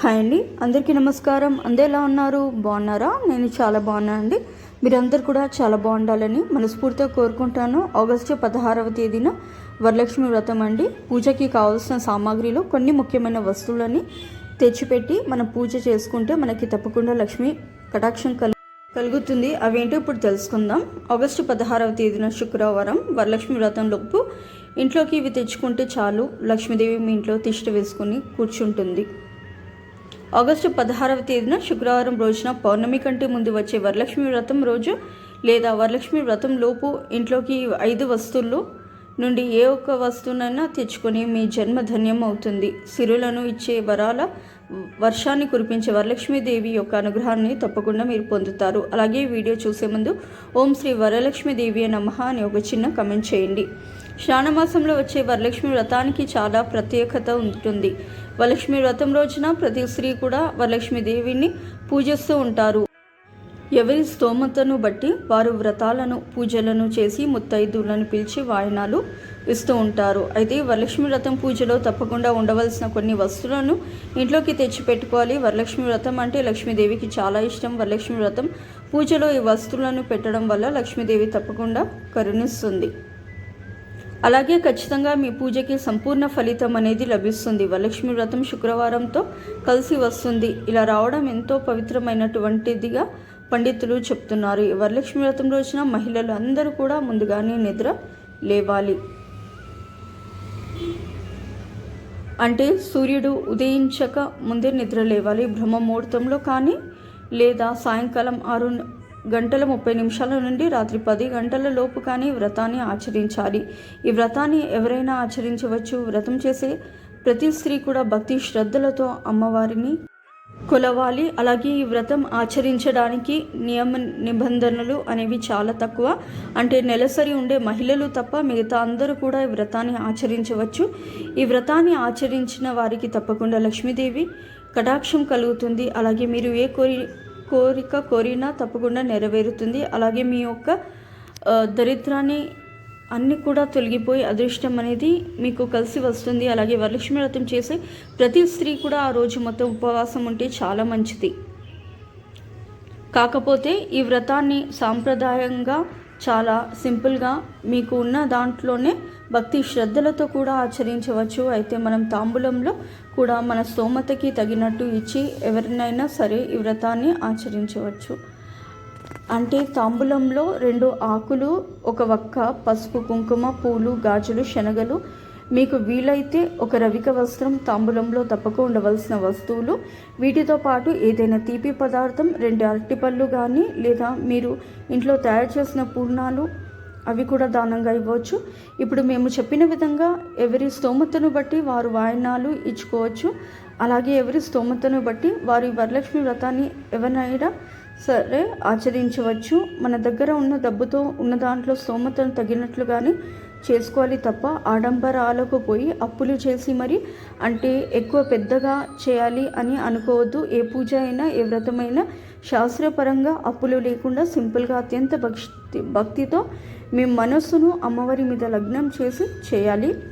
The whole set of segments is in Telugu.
హాయ్ అండి. అందరికీ నమస్కారం. అందరు ఎలా ఉన్నారు? బాగున్నారా? నేను చాలా బాగున్నాను అండి. మీరందరూ కూడా చాలా బాగుండాలని మనస్ఫూర్తిగా కోరుకుంటాను. ఆగస్టు పదహారవ తేదీన వరలక్ష్మి వ్రతం అండి. పూజకి కావాల్సిన సామాగ్రిలో కొన్ని ముఖ్యమైన వస్తువులని తెచ్చిపెట్టి మనం పూజ చేసుకుంటే మనకి తప్పకుండా లక్ష్మి కటాక్షం కలు కలుగుతుంది. అవేంటో ఇప్పుడు తెలుసుకుందాం. ఆగస్టు పదహారవ తేదీన శుక్రవారం వరలక్ష్మి వ్రతంలోపు ఇంట్లోకి ఇవి తెచ్చుకుంటే చాలు. లక్ష్మీదేవి మీ ఇంట్లో తిష్ట వేసుకుని కూర్చుంటుంది. ఆగస్టు పదహారవ తేదీన శుక్రవారం రోజున పౌర్ణమి కంటే ముందు వచ్చే వరలక్ష్మి వ్రతం రోజు లేదా వరలక్ష్మి వ్రతం లోపు ఇంట్లోకి ఐదు వస్తువులు నుండి ఏ ఒక్క వస్తువునైనా తెచ్చుకొని మీ జన్మ ధన్యం అవుతుంది. సిరులను ఇచ్చే వరాల వర్షాన్ని కురిపించే వరలక్ష్మీదేవి యొక్క అనుగ్రహాన్ని తప్పకుండా మీరు పొందుతారు. అలాగే వీడియో చూసే ముందు ఓం శ్రీ వరలక్ష్మీదేవి నమః అని ఒక చిన్న కమెంట్ చేయండి. శ్రావణమాసంలో వచ్చే వరలక్ష్మి వ్రతానికి చాలా ప్రత్యేకత ఉంటుంది. వరలక్ష్మి వ్రతం రోజున ప్రతి స్త్రీ కూడా వరలక్ష్మి దేవిని పూజిస్తూ ఉంటారు. ఎవరి స్తోమతను బట్టి వారు వ్రతాలను పూజలను చేసి ముత్తైదులను పిలిచి వాయనాలు ఇస్తూ ఉంటారు. అయితే వరలక్ష్మి వ్రతం పూజలో తప్పకుండా ఉండవలసిన కొన్ని వస్తువులను ఇంట్లోకి తెచ్చి పెట్టుకోవాలి వరలక్ష్మి వ్రతం అంటే లక్ష్మీదేవికి చాలా ఇష్టం. వరలక్ష్మి వ్రతం పూజలో ఈ వస్తువులను పెట్టడం వల్ల లక్ష్మీదేవి తప్పకుండా కరుణిస్తుంది. అలాగే ఖచ్చితంగా మీ పూజకి సంపూర్ణ ఫలితం అనేది లభిస్తుంది. వరలక్ష్మి వ్రతం శుక్రవారంతో కలిసి వస్తుంది. ఇలా రావడం ఎంతో పవిత్రమైనటువంటిదిగా పండితులు చెప్తున్నారు. వరలక్ష్మి వ్రతం రోజున మహిళలు అందరూ కూడా ముందుగానే నిద్ర లేవాలి. అంటే సూర్యుడు ఉదయించక ముందే నిద్ర లేవాలి. బ్రహ్మ ముహూర్తంలో కానీ లేదా సాయంకాలం ఆరు గంటల ముప్పై నిమిషాల నుండి రాత్రి పది గంటల లోపు కానీ వ్రతాన్ని ఆచరించాలి. ఈ వ్రతాన్ని ఎవరైనా ఆచరించవచ్చు. వ్రతం చేసే ప్రతి స్త్రీ కూడా భక్తి శ్రద్ధలతో అమ్మవారిని కొలవాలి. అలాగే ఈ వ్రతం ఆచరించడానికి నియమ నిబంధనలు అనేవి చాలా తక్కువ. అంటే నెలసరి ఉండే మహిళలు తప్ప మిగతా అందరూ కూడా ఈ వ్రతాన్ని ఆచరించవచ్చు. ఈ వ్రతాన్ని ఆచరించిన వారికి తప్పకుండా లక్ష్మీదేవి కటాక్షం కలుగుతుంది. అలాగే మీరు ఏ కోరి కోరిక కోరినా తప్పకుండా నెరవేరుతుంది. అలాగే మీ యొక్క దరిద్రాన్ని అన్నీ కూడా తొలగిపోయి అదృష్టం అనేది మీకు కలిసి వస్తుంది. అలాగే వరలక్ష్మి వ్రతం చేసే ప్రతి స్త్రీ కూడా ఆ రోజు మొత్తం ఉపవాసం ఉంటే చాలా మంచిది. కాకపోతే ఈ వ్రతాన్ని సాంప్రదాయంగా చాలా సింపుల్గా మీకు ఉన్న దాంట్లోనే భక్తి శ్రద్ధలతో కూడా ఆచరించవచ్చు. అయితే మనం తాంబూలంలో కూడా మన స్తోమతకి తగినట్టు ఇచ్చి ఎవరినైనా సరే ఈ వ్రతాన్ని ఆచరించవచ్చు. అంటే తాంబూలంలో రెండు ఆకులు ఒక వక్క పసుపు కుంకుమ పూలు గాజులు శనగలు. మీకు వీలైతే ఒక రవిక వస్త్రం తాంబూలంలో తప్పక ఉండవలసిన వస్తువులు. వీటితో పాటు ఏదైనా తీపి పదార్థం రెండు అరటిపళ్ళు కానీ లేదా మీరు ఇంట్లో తయారు చేసిన పూర్ణాలు అవి కూడా దానంగా ఇవ్వచ్చు. ఇప్పుడు మేము చెప్పిన విధంగా ఎవరి స్తోమతను బట్టి వారు వాయనాలు ఇచ్చుకోవచ్చు. అలాగే ఎవరి స్తోమతను బట్టి వారి వరలక్ష్మి వ్రతాన్ని ఎవరినైనా సరే ఆచరించవచ్చు. మన దగ్గర ఉన్న డబ్బుతో ఉన్న దాంట్లో స్తోమతను తగినట్లుగానే చేసుకోవాలి తప్ప ఆడంబరాలకు పోయి అప్పులు చేసి మరి అంటే ఎక్కువ పెద్దగా చేయాలి అని అనుకోవద్దు. ఏ పూజ అయినా ఏ వ్రతమైనా శాస్త్రపరంగా అప్పులు లేకుండా సింపుల్గా అత్యంత భక్తి భక్తితో మీ మనస్సును అమ్మవారి మీద లగ్నం చేసి చేయాలి.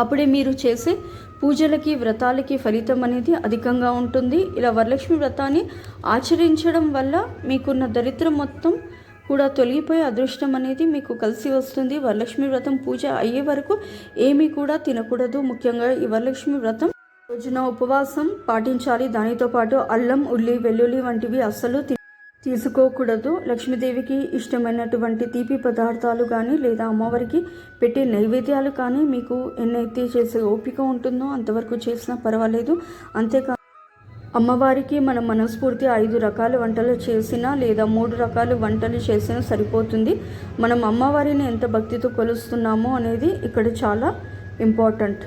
అప్పుడే మీరు చేసే పూజలకి వ్రతాలకి ఫలితం అనేది అధికంగా ఉంటుంది. ఇలా వరలక్ష్మి వ్రతాన్ని ఆచరించడం వల్ల మీకున్న దరిద్రం మొత్తం కూడా తొలగిపోయే అదృష్టం అనేది మీకు కలిసి వస్తుంది. వరలక్ష్మి వ్రతం పూజ అయ్యే వరకు ఏమీ కూడా తినకూడదు. ముఖ్యంగా ఈ వరలక్ష్మి వ్రతం రోజున ఉపవాసం పాటించాలి. దానితో పాటు అల్లం ఉల్లి వెల్లుల్లి వంటివి అస్సలు తి- తీసుకోకూడదు. లక్ష్మీదేవికి ఇష్టమైనటువంటి తీపి పదార్థాలు కానీ లేదా అమ్మవారికి పెట్టే నైవేద్యాలు కానీ మీకు ఎన్నైతే చేసే ఓపిక ఉంటుందో అంతవరకు చేసినా పర్వాలేదు. అంతేకా అమ్మవారికి మనం మనస్ఫూర్తి ఐదు రకాల వంటలు చేసినా లేదా మూడు రకాల వంటలు చేసినా సరిపోతుంది. మనం అమ్మవారిని ఎంత భక్తితో కొలుస్తున్నామో అనేది ఇక్కడ చాలా ఇంపార్టెంట్.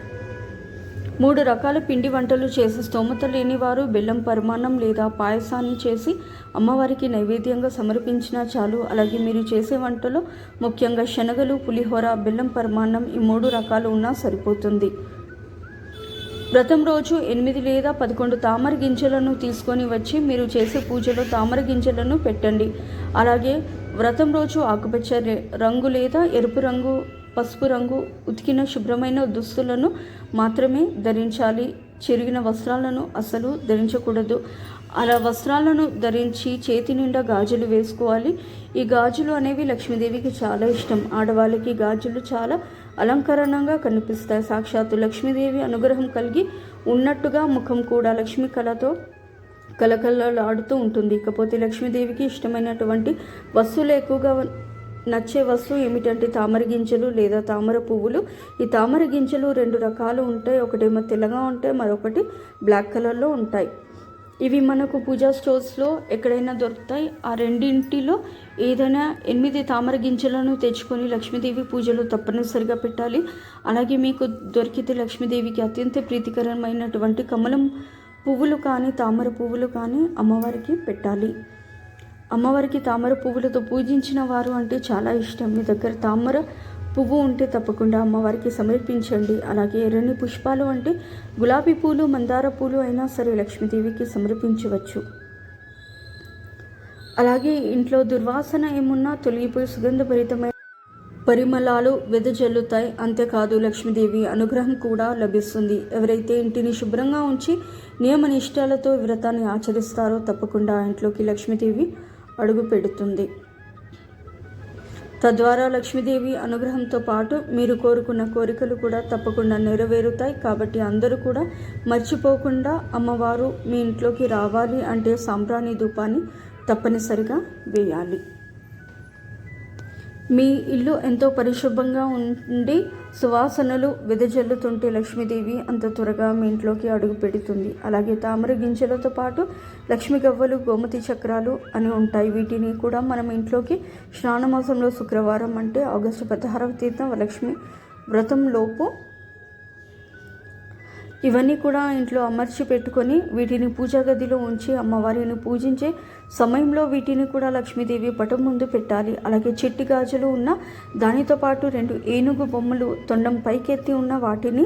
మూడు రకాల పిండి వంటలు చేసి స్తోమత లేని వారు బెల్లం పరిమాణం లేదా పాయసాన్ని చేసి అమ్మవారికి నైవేద్యంగా సమర్పించినా చాలు. అలాగే మీరు చేసే వంటలో ముఖ్యంగా శనగలు పులిహోర బెల్లం పరిమాణం ఈ మూడు రకాలు ఉన్నా సరిపోతుంది. వ్రతం రోజు ఎనిమిది లేదా పదకొండు తామర గింజలను తీసుకొని వచ్చి మీరు చేసే పూజలో తామర గింజలను పెట్టండి. అలాగే వ్రతం రోజు ఆకుపచ్చ రంగు లేదా ఎరుపు రంగు పసుపు రంగు ఉతికిన శుభ్రమైన దుస్తులను మాత్రమే ధరించాలి. చిరిగిన వస్త్రాలను అసలు ధరించకూడదు. అలా వస్త్రాలను ధరించి చేతి నిండా గాజులు వేసుకోవాలి. ఈ గాజులు అనేవి లక్ష్మీదేవికి చాలా ఇష్టం. ఆడవాళ్ళకి గాజులు చాలా అలంకరణంగా కనిపిస్తాయి. సాక్షాత్తు లక్ష్మీదేవి అనుగ్రహం కలిగి ఉన్నట్టుగా ముఖం కూడా లక్ష్మీ కళతో కలకలలాడుతూ ఉంటుంది. ఇకపోతే లక్ష్మీదేవికి ఇష్టమైనటువంటి వస్తువులు ఎక్కువగా నచ్చే వస్తువు ఏమిటంటే తామర గింజలు లేదా తామర పువ్వులు. ఈ తామర గింజలు రెండు రకాలు ఉంటాయి. ఒకటేమో తెల్లగా ఉంటాయి మరొకటి బ్లాక్ కలర్లో ఉంటాయి. ఇవి మనకు పూజా స్టోర్స్లో ఎక్కడైనా దొరుకుతాయి. ఆ రెండింటిలో ఏదైనా ఎనిమిది తామర గింజలను తెచ్చుకొని లక్ష్మీదేవి పూజలు తప్పనిసరిగా పెట్టాలి. అలాగే మీకు దొరికితే లక్ష్మీదేవికి అత్యంత ప్రీతికరమైనటువంటి కమలం పువ్వులు కానీ తామర పువ్వులు కానీ అమ్మవారికి పెట్టాలి. అమ్మవారికి తామర పువ్వులతో పూజించిన వారు అంటే చాలా ఇష్టం. మీ దగ్గర తామర పువ్వు ఉంటే తప్పకుండా అమ్మవారికి సమర్పించండి. అలాగే ఎర్రని పుష్పాలు అంటే గులాబీ పూలు మందార పూలు అయినా సరే లక్ష్మీదేవికి సమర్పించవచ్చు. అలాగే ఇంట్లో దుర్వాసన ఏమున్నా తొలగిపోయి సుగంధభరితమైన పరిమళాలు వెదజల్లుతాయి. అంతేకాదు లక్ష్మీదేవి అనుగ్రహం కూడా లభిస్తుంది. ఎవరైతే ఇంటిని శుభ్రంగా ఉంచి నియమ నిష్టాలతో వ్రతాన్ని ఆచరిస్తారో తప్పకుండా ఇంట్లోకి లక్ష్మీదేవి అడుగు పెడుతుంది. తద్వారా లక్ష్మీదేవి అనుగ్రహంతో పాటు మీరు కోరుకున్న కోరికలు కూడా తప్పకుండా నెరవేరుతాయి. కాబట్టి అందరూ కూడా మర్చిపోకుండా అమ్మవారు మీ ఇంట్లోకి రావాలి అంటే సాంబ్రాణి ధూపాన్ని తప్పనిసరిగా వేయాలి. మీ ఇల్లు ఎంతో పరిశుభ్రంగా ఉండి సువాసనలు వెదజల్లుతుంటే లక్ష్మీదేవి అంత త్వరగా మీ ఇంట్లోకి అడుగు పెడుతుంది. అలాగే తామర గింజలతో పాటు లక్ష్మీ గవ్వలు గోమతి చక్రాలు అని ఉంటాయి. వీటిని కూడా మనం ఇంట్లోకి శ్రావణమాసంలో శుక్రవారం అంటే ఆగస్టు పదహారవ తేదీన లక్ష్మి వ్రతం లోపు ఇవన్నీ కూడా ఇంట్లో అమర్చి పెట్టుకొని వీటిని పూజా గదిలో ఉంచి అమ్మవారిని పూజించే సమయంలో వీటిని కూడా లక్ష్మీదేవి పటం ముందు పెట్టాలి. అలాగే చెట్టి గాజులు ఉన్న దానితో పాటు రెండు ఏనుగు బొమ్మలు తొండం పైకెత్తి ఉన్న వాటిని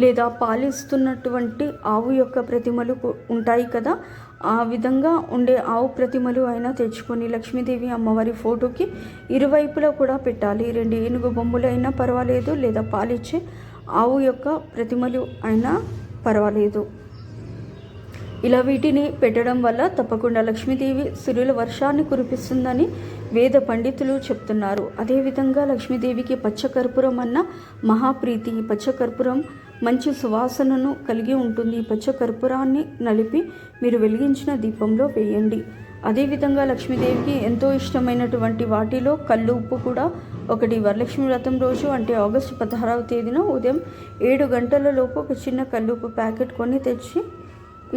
లేదా పాలిస్తున్నటువంటి ఆవు యొక్క ప్రతిమలు ఉంటాయి కదా ఆ విధంగా ఉండే ఆవు ప్రతిమలు అయినా తెచ్చుకొని లక్ష్మీదేవి అమ్మవారి ఫోటోకి ఇరువైపులా కూడా పెట్టాలి. రెండు ఏనుగు బొమ్మలు అయినా పర్వాలేదు లేదా పాలిచ్చే ఆవు యొక్క ప్రతిమలు అయినా పర్వాలేదు. ఇలా వీటిని పెట్టడం వల్ల తప్పకుండా లక్ష్మీదేవి సిరుల వర్షాన్ని కురిపిస్తుందని వేద పండితులు చెప్తున్నారు. అదేవిధంగా లక్ష్మీదేవికి పచ్చకర్పూరం అన్న మహాప్రీతి పచ్చకర్పూరం మంచి సువాసనను కలిగి ఉంటుంది. ఈ పచ్చకర్పూరాన్ని నలిపి మీరు వెలిగించిన దీపంలో వేయండి. అదేవిధంగా లక్ష్మీదేవికి ఎంతో ఇష్టమైనటువంటి వాటిలో కళ్ళు ఉప్పు కూడా ఒకటి వరలక్ష్మి వ్రతం రోజు అంటే ఆగస్టు పదహారవ తేదీన ఉదయం ఏడు గంటల లోపు ఒక చిన్న కల్లుపు ప్యాకెట్ కొని తెచ్చి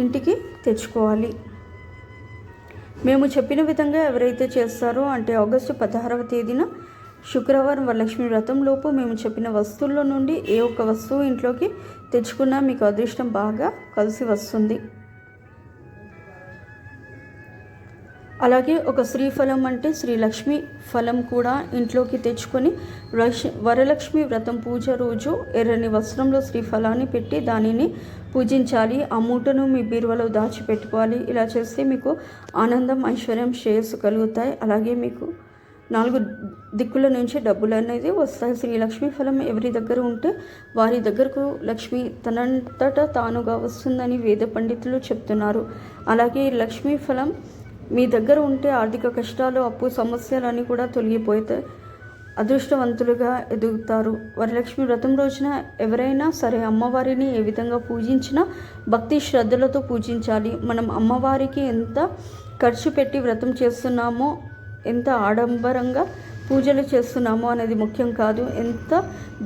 ఇంటికి తెచ్చుకోవాలి. మేము చెప్పిన విధంగా ఎవరైతే చేస్తారో అంటే ఆగస్టు పదహారవ తేదీన శుక్రవారం వరలక్ష్మి వ్రతం లోపు మేము చెప్పిన వస్తువుల్లో నుండి ఏ ఒక్క వస్తువు ఇంట్లోకి తెచ్చుకున్నా మీకు అదృష్టం బాగా కలిసి వస్తుంది. అలాగే ఒక శ్రీఫలం అంటే శ్రీలక్ష్మి ఫలం కూడా ఇంట్లోకి తెచ్చుకొని వరలక్ష్మి వ్రతం పూజ రోజు ఎర్రని వస్త్రంలో శ్రీఫలాన్ని పెట్టి దానిని పూజించాలి. ఆ మూటను మీ బీరువలో దాచిపెట్టుకోవాలి. ఇలా చేస్తే మీకు ఆనందం ఐశ్వర్యం శ్రేయస్సు కలుగుతాయి. అలాగే మీకు నాలుగు దిక్కుల నుంచి డబ్బులు అనేది వస్తాయి. శ్రీలక్ష్మి ఫలం ఎవరి దగ్గర ఉంటే వారి దగ్గరకు లక్ష్మి తనంతట తానుగా వస్తుందని వేద పండితులు చెప్తున్నారు. అలాగే లక్ష్మీ ఫలం మీ దగ్గర ఉంటే ఆర్థిక కష్టాలు అప్పు సమస్యలన్నీ కూడా తొలగిపోతే అదృష్టవంతులుగా ఎదుగుతారు. వరలక్ష్మి వ్రతం రోజున ఎవరైనా సరే అమ్మవారిని ఏ విధంగా పూజించినా భక్తి శ్రద్ధలతో పూజించాలి. మనం అమ్మవారికి ఎంత ఖర్చు పెట్టి వ్రతం చేస్తున్నామో ఎంత ఆడంబరంగా పూజలు చేస్తున్నామో అనేది ముఖ్యం కాదు. ఎంత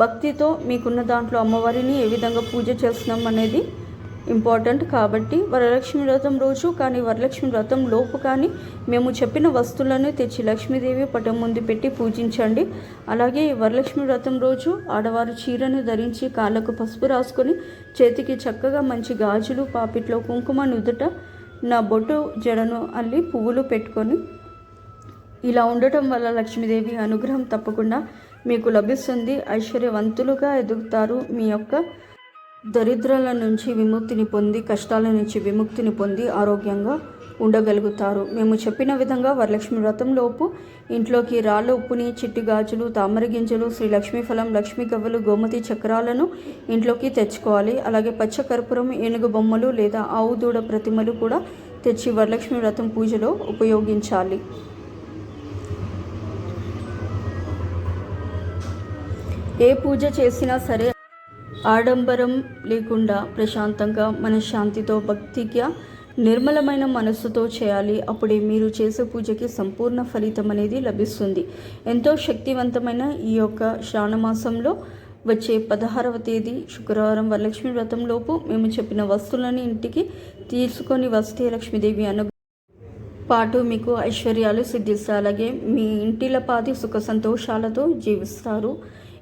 భక్తితో మీకున్న దాంట్లో అమ్మవారిని ఏ విధంగా పూజ చేస్తున్నాం అనేది ఇంపార్టెంట్ కాబట్టి వరలక్ష్మి వ్రతం రోజు కానీ వరలక్ష్మి వ్రతం లోపు కానీ మేము చెప్పిన వస్తువులను తెచ్చి లక్ష్మీదేవి పటం ముందు పెట్టి పూజించండి. అలాగే వరలక్ష్మి వ్రతం రోజు ఆడవారు చీరను ధరించి కాళ్ళకు పసుపు రాసుకొని చేతికి చక్కగా మంచి గాజులు పాపిట్లో కుంకుమ నుదుట నా బొట్టు జడను అల్లి పువ్వులు పెట్టుకొని ఇలా ఉండటం వల్ల లక్ష్మీదేవి అనుగ్రహం తప్పకుండా మీకు లభిస్తుంది. ఐశ్వర్యవంతులుగా ఎదుగుతారు మీ యొక్క దరిద్రాల నుంచి విముక్తిని పొంది కష్టాల నుంచి విముక్తిని పొంది ఆరోగ్యంగా ఉండగలుగుతారు. మేము చెప్పిన విధంగా వరలక్ష్మి వ్రతంలోపు ఇంట్లోకి రాళ్ళ ఉప్పుని చిట్టి గాజులు తామర గింజలు శ్రీ లక్ష్మీ ఫలం లక్ష్మీ గవ్వలు గోమతి చక్రాలను ఇంట్లోకి తెచ్చుకోవాలి. అలాగే పచ్చ కర్పూరం ఏనుగు బొమ్మలు లేదా ఆవు దూడ ప్రతిమలు కూడా తెచ్చి వరలక్ష్మి వ్రతం పూజలో ఉపయోగించాలి. ఏ పూజ చేసినా సరే ఆడంబరం లేకుండా ప్రశాంతంగా మనశ్శాంతితో భక్తిగా నిర్మలమైన మనస్సుతో చేయాలి. అప్పుడే మీరు చేసే పూజకి సంపూర్ణ ఫలితం అనేది లభిస్తుంది. ఎంతో శక్తివంతమైన ఈ యొక్క శ్రావణమాసంలో వచ్చే పదహారవ తేదీ శుక్రవారం వరలక్ష్మి వ్రతంలోపు మేము చెప్పిన వస్తువులని ఇంటికి తీసుకొని వస్తే లక్ష్మీదేవి అను పాటు మీకు ఐశ్వర్యాలు సిద్ధిస్తాయి. అలాగే మీ ఇంటిల పాది సుఖ సంతోషాలతో జీవిస్తారు.